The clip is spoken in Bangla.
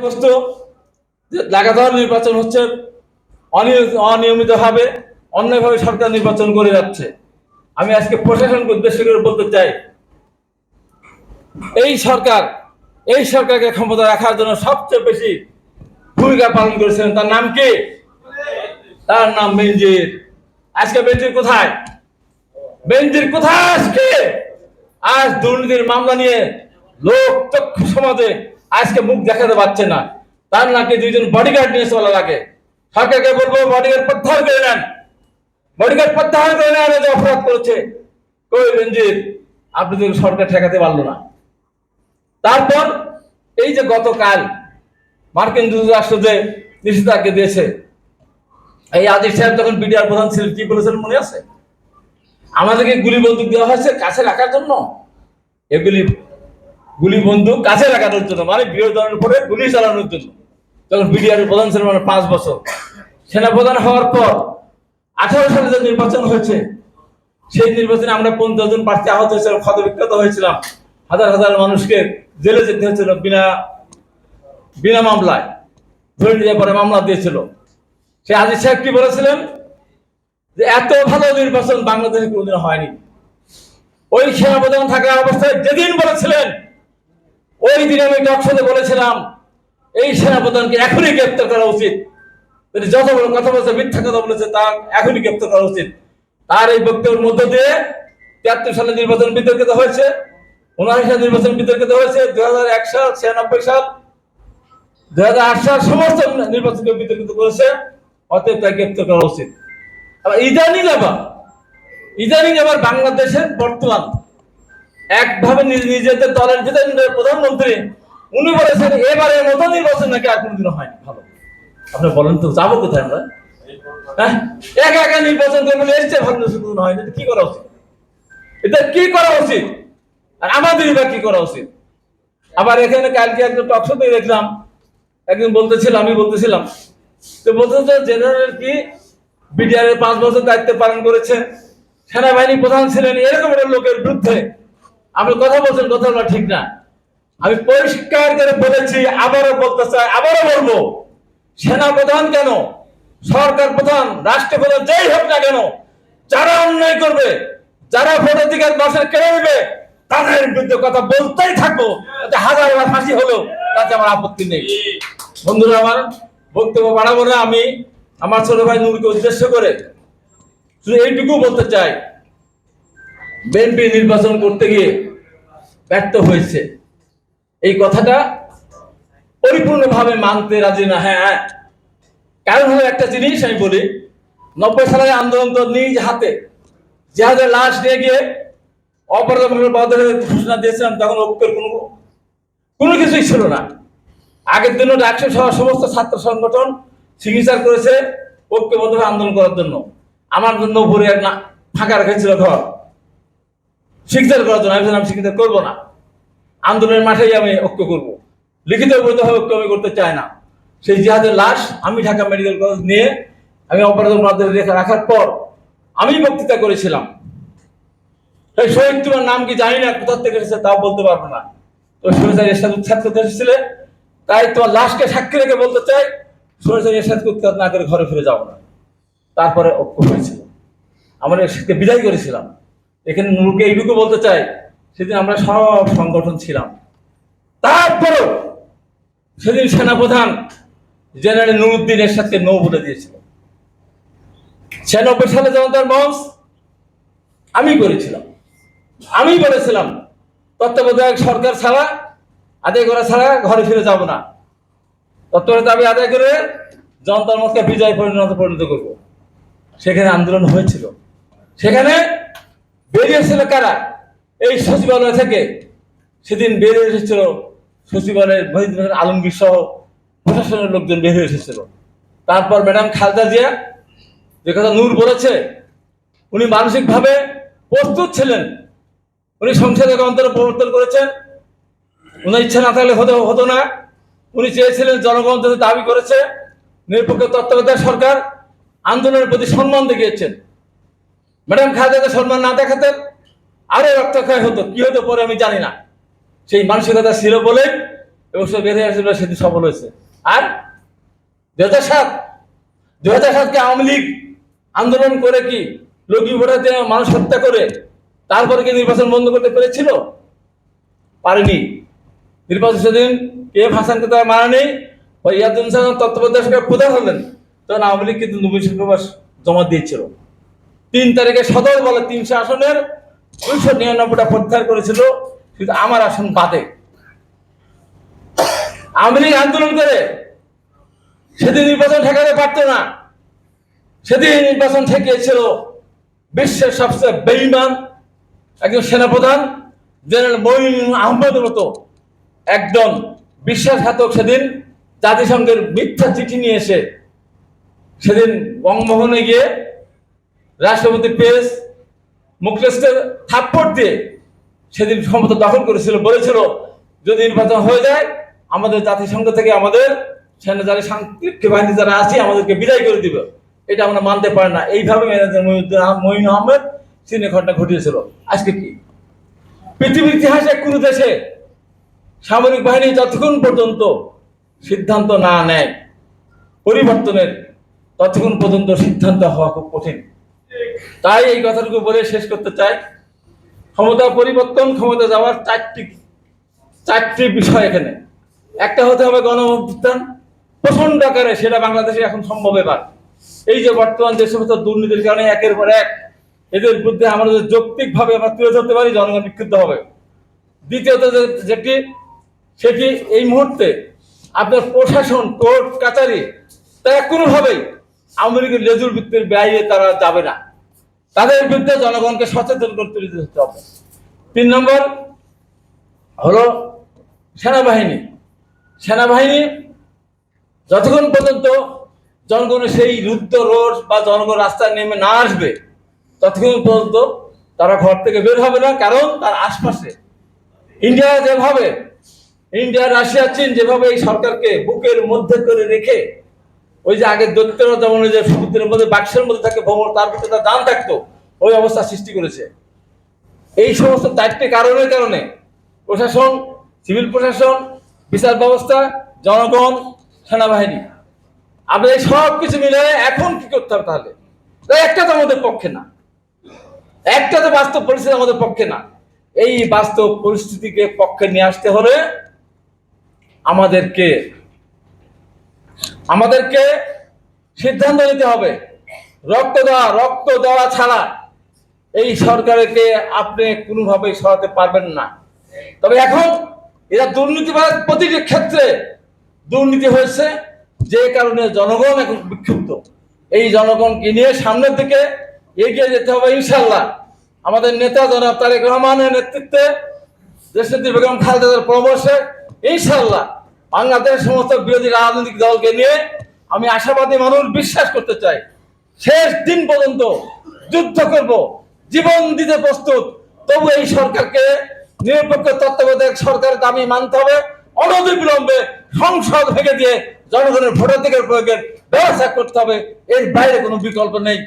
বস্তু লাগাতার নির্বাচন হচ্ছে অনিয়- অনিয়মিতভাবে, অন্যায়ভাবে সরকার নির্বাচন করে যাচ্ছে। আমি আজকে প্রশাসনকে উদ্দেশ্য করে বলতে চাই, এই সরকার, এই সরকারকে ক্ষমতা রাখার জন্য সবচেয়ে বেশি ভূমিকা পালন করেছেন, তার নাম কি? তার নাম বেনজির। আজকে বেনজির কোথায়? বেনজির কোথায় আজকে? আজ দুর্নীতির মামলা নিয়ে লোক সমাজে আজকে মুখ দেখাতে পারছে না। তার নাকি দুইজন বডিগার্ড নিয়ে চলা লাগে। সরকারকে বলব বডিগার্ড প্রত্যাহার করে নেন। বডিগার্ড প্রত্যাহার করে নেন যে অপরাধ করেছে, কই বেনজির আপনি তো সরকার ঠেকাতে পারল না। তারপর এই যে গতকাল মার্কিন যুক্তরাষ্ট্র যে নিষেধাজ্ঞা দিয়েছে, এই আজিজ সাহেব যখন বিডিআর প্রধান ছিলেন, কি বলেছেন মনে আছে? আমাদেরকে গুলি বন্দুক দেওয়া হয়েছে কাছে রাখার জন্য? এগুলি গুলি বন্দুক কাছে রাখানোর জন্য মানে বিরোধী দলের উপরে গুলি চালানোর জন্য। তখন বিডিআর প্রধান ছিলেন মানে পাঁচ বছর। সেনাপ্রধান হওয়ার পর আঠারো সালে যে নির্বাচন হয়েছে, সেই নির্বাচনে আমরা পঞ্চাশ জন প্রার্থী আহত হয়েছিলাম ক্ষত বিক্ষত হয়েছিলাম। হাজার হাজার মানুষকে জেলে যেতে হয়েছিল বিনা বিনা মামলায়। ধরে নিয়ে পরে মামলা দিয়েছিল। সে আজিজ সাহেব কি বলেছিলেন? যে এত ভালো নির্বাচন বাংলাদেশে কোনোদিন হয়নি। ওই সেনাপ্রধান থাকা অবস্থায় যেদিন বলেছিলেন ওই দিন আমি টকশোতে বলেছিলাম, এই সেনাপ্রধানকে এখনই গ্রেপ্তার করা উচিত। যত বড় কথা বলেছে, মিথ্যা কথা বলেছে তার এখনই গ্রেপ্তার করা উচিত। তার এই বক্তব্যের মধ্য দিয়ে তিয়াত্তর সালে নির্বাচন বিতর্কিত হয়েছে, উনআশি সালে নির্বাচন বিতর্কিত হয়েছে, দুই হাজার এক সাল, ছিয়ানব্বই সাল, দুই হাজার আট সাল সমস্ত নির্বাচনকে বিতর্কিত করেছে, অতএব তাকে গ্রেপ্তার করা উচিত। আবার ইদানিং আবার ইদানিং আবার বাংলাদেশের বর্তমান একভাবে নিজ- নিজেদের দলের যে প্রধানমন্ত্রী, উনি বলেছেন এবারের মতো নির্বাচন নাকি আর কোনোদিনও হয়নি। ভালো। আপনি বলেন তো, যাব কোথায় আমরা? হ্যাঁ? একা একা নির্বাচন করে বলে, এসছে ভালো নির্বাচন হয়নি। কি করা উচিত? এটা কি করা উচিত? আর আমাদের এবার কি করা উচিত? আবার এখানে কালকে একটা টকশোতে দেখলাম। একদিন বলতেছিল, আমি বলতেছিলাম। তো বলতে জেনারেল কি বিডিআর এর পাঁচ বছর দায়িত্ব পালন করেছে সেনাবাহিনী প্রধান ছিলেন, এরকম একটা লোকের বিরুদ্ধে আপনি কথা বলছেন, কথা বলা ঠিক না। আমি পরিষ্কার করে বলেছি, আবারও বলতে চাই, আবারও বলব সেনা প্রধান কেন, সরকার প্রধান, রাষ্ট্রপ্রধান যেই হোক না কেন, যারা অন্যায় করবে, যারা ভোটাধিকার মানুষের কেড়ে নেবে, তাদের বিরুদ্ধে কথা বলতেই থাকব হাজার বার ফাঁসি হলো, তাতে আমার আপত্তি নেই। বন্ধুরা আমার, বক্তব্য বাড়াবো না আমি, আমার ছোট ভাই নূরকে উদ্দেশ্য করে, শুধু এইটুকু বলতে চাই বিএনপি নির্বাচন করতে গিয়ে ব্যর্থ হয়েছে। এই কথাটা পরিপূর্ণভাবে মানতে রাজি না। হ্যাঁ হ্যাঁ। কারণ হলো একটা জিনিস আমি বলি, নব্বই সালের আন্দোলন তো নিজ হাতে। যাদের লাশ নিয়ে গিয়ে অপরাধ পদের ঘোষণা দিয়েছিলাম, তখন ঐক্যের কোনো কোনো কিছুই ছিল না। আগের দিনও ডাকসু সহ সমস্ত ছাত্র সংগঠন সিগনেচার করেছে ঐক্যবদ্ধভাবে আন্দোলন করার জন্য। আমার জন্য ভরে না, ফাঁকা রেখেছিল ঘর। সিগনেচার করার জন্য আমি বললাম সিগনেচার করব না। আন্দোলনের মাঠেই আমি ঐক্য করব। লিখিত বৈধভাবে ঐক্য আমি করতে চাই না। সেই জিহাদের লাশ আমি ঢাকা মেডিকেল কলেজ নিয়ে আমি অপরাধ মাধ্যমে রেখে রাখার পর আমি বক্তৃতা করেছিলাম। সেই শহীদ তোমার নাম কি জানি না, কোথা থেকে এসেছে তাও বলতে পারব না। তো সরেসার এরশাদ উৎখাত করতে এসেছিলে। তাই তোমার লাশকে সাক্ষী রেখে বলতে চাই সরেসার এরশাদকে উৎখাত না করে ঘরে ফিরে যাব না। তারপরে ঐক্য হয়েছিল। আমরা বিদায় করেছিলাম। এখানে নুরকে এইটুকু বলতে চাই, সেদিন আমরা সব সংগঠন ছিলাম। তারপরেও সেদিন সেনাপ্রধান জেনারেল নুরুদ্দিন সাথে নৌ বলে দিয়েছিল। ছিয়ানব্বই সালে যেমন তার মঞ্চ, আমি করেছিলাম। আমি বলেছিলাম, তত্ত্বাবধায়ক সরকার ছাড়া, আদায় করা ছাড়া ঘরে ফিরে যাব না। তত্ত্বাবধায়ক আমি আদায় করে জনতার মতকে বিজয় পরিণত পরিণত করব। সেখানে আন্দোলন হয়েছিল। সেখানে বেরিয়েছিল কারা? এই সচিবালয় থেকে। সেদিন বেরিয়ে এসেছিল সচিবালয়ের হাসান আলমগীর সহ প্রশাসনের লোকজন বের হয়ে এসেছিল। তারপর ম্যাডাম খালদা জিয়া, যে কথা নূর বলেছে, উনি মানসিকভাবে প্রস্তুত ছিলেন। উনি সংসদে অন্তরে প্রবর্তন করেছেন। উনার ইচ্ছা না থাকলে হতে, হতো না। উনি চেয়েছিলেন জনগণ যাতে দাবি করেছে, নিরপেক্ষ তত্ত্বাবধায়ক সরকার আন্দোলনের প্রতি সম্মান দেখিয়েছেন। ম্যাডাম খালেদা সম্মান না দেখাতেন আরও রক্তক্ষয় হতো, কি হতো পরে আমি জানি না। সেই মানসিকতা ছিল বলে এবং সে বেরিয়ে আসছিল সেটি সফল হয়েছে। আর দু হাজার সাত দু হাজার সাতকে আওয়ামী লীগ আন্দোলন করে কি লগি ভোটাতে মানুষ হত্যা করে, তারপরে কি নির্বাচন বন্ধ করতে পেরেছিল? পারেনি। নির্বাচন সেদিন কে হাসানকে তারা মারা নেই বা সালাম তত্ত্বাবধায়ক প্রধান হলেন। তখন আওয়ামী লীগ কিন্তু নবীন জমা দিয়েছিল। তিন তারিখে সদর বলে তিনশো আসনের দুইশো নিরানব্বইটা প্রত্যাহার করেছিল, কিন্তু আমার আসন বাদে। আওয়ামী লীগ আন্দোলন করে, সেদিন নির্বাচন ঠেকাতে পারতো না। সেদিন নির্বাচন ঠেকিয়েছিল বিশ্বের সবচেয়ে বেইমান একজন সেনাপ্রধান, জেনারেল মঈন আহমদের মতো একজন বিশ্বাসঘাতক সেদিন জাতিসংঘের মিথ্যা চিঠি নিয়ে এসে সেদিন বঙ্গভবনে গিয়ে রাষ্ট্রপতি পেস মুখলেসকে থাপ্পড় দিয়ে সেদিন ক্ষমতা দখল করেছিল, বলেছিল, যদি নির্বাচন হয়ে যায়, আমাদের জাতিসংঘ থেকে আমাদের সেনা যারা শান্তিরক্ষী বাহিনী যারা আছে, আমাদেরকে বিদায় করে দিবে। এটা আমরা মানতে পারি না। এইভাবে মঈন আহমেদ চীনে ঘটনা ঘটিয়েছিল। আজকে কি? পৃথিবীর ইতিহাসে কোনো দেশে সামরিক বাহিনী যতক্ষণ পর্যন্ত সিদ্ধান্ত না নেয়, পরিবর্তনের ততক্ষণ পর্যন্ত সিদ্ধান্ত হওয়া খুব কঠিন। তাই এই কথাটুকু বলে শেষ করতে চাই। ক্ষমতা পরিবর্তন, ক্ষমতা যাওয়ার চারটি চারটি বিষয় এখানে। একটা হতে হবে গণ অভ্যুত্থান প্রচণ্ড আকারে সেটা বাংলাদেশে এখন সম্ভব এবার। এই যে বর্তমান যে সমস্ত দুর্নীতির কারণে একের পর এক এদের বিরুদ্ধে আমরা যদি যৌক্তিকভাবে আমরা তুলে ধরতে পারি, জনগণ বিক্ষুব্ধ হবে। দ্বিতীয়ত যেটি, সেটি এই মুহূর্তে আপনার প্রশাসন, কোর্ট, কাচারি তারা কোনোভাবেই আওয়ামী লীগের লেজুর বৃত্তির বাইরে তারা যাবে না। তাদের বিরুদ্ধে জনগণকে সচেতন করে তুলে হবে। তিন নম্বর হলো সেনাবাহিনী। সেনাবাহিনী যতক্ষণ পর্যন্ত জনগণের সেই রুদ্ধ রোড বা জনগণ রাস্তায় নেমে না আসবে, ততক্ষণ পর্যন্ত তারা ঘর থেকে বের হবে না, কারণ তার আশপাশে ইন্ডিয়া যেভাবে, ইন্ডিয়া, রাশিয়া, চীন যেভাবে এই সরকারকে বুকের মধ্যে করে রেখে ওই যে আগে দৈত্যরা যেমন ওই যে সমুদ্রের মধ্যে, বাক্সের মধ্যে থাকে ভ্রমণ, তার ভিতরে তার দান থাকতো। ওই অবস্থা সৃষ্টি করেছে। এই সমস্ত চারটি কারণের কারণে প্রশাসন, সিভিল প্রশাসন, বিচার ব্যবস্থা, জনগণ, সেনাবাহিনী। এই সব কিছু মিলে এখন কি করতে হবে তাহলে? একটা তো আমাদের পক্ষে না। একটা তো বাস্তব পরিস্থিতি আমাদের পক্ষে না। এই বাস্তব পরিস্থিতিকে পক্ষে নিয়ে আসতে হলে আমাদেরকে আমাদেরকে সিদ্ধান্ত নিতে হবে। রক্ত দেওয়া রক্ত দেওয়া ছাড়া এই সরকারকে আপনি কোনোভাবেই সরাতে পারবেন না। তবে এখন এরা দুর্নীতিবাদ প্রতিটি ক্ষেত্রে দুর্নীতি হয়েছে, যে কারণে জনগণ এখন বিক্ষুব্ধ। এই জনগণকে নিয়ে সামনের দিকে এগিয়ে যেতে হবে ইনশাল্লাহ আমাদের নেতা জনাব তারেক রহমানের নেতৃত্বে দেশনেত্রী বেগম খালেদার পরামর্শে ইনশাল্লাহ বাংলাদেশের সমস্ত বিরোধী রাজনৈতিক দলকে নিয়ে আমি আশাবাদী মানুষ বিশ্বাস করতে চাই। শেষ দিন পর্যন্ত যুদ্ধ করব, জীবন দিতে প্রস্তুত। তবু এই সরকারকে নিরপেক্ষ তত্ত্বাবধায়ক সরকারের দাবি মানতে হবে। অনতি বিলম্বে সংসদ ভেঙে দিয়ে জনগণের ভোটাধিকার প্রয়োগের ব্যবস্থা করতে হবে। এর বাইরে কোনো বিকল্প নেই।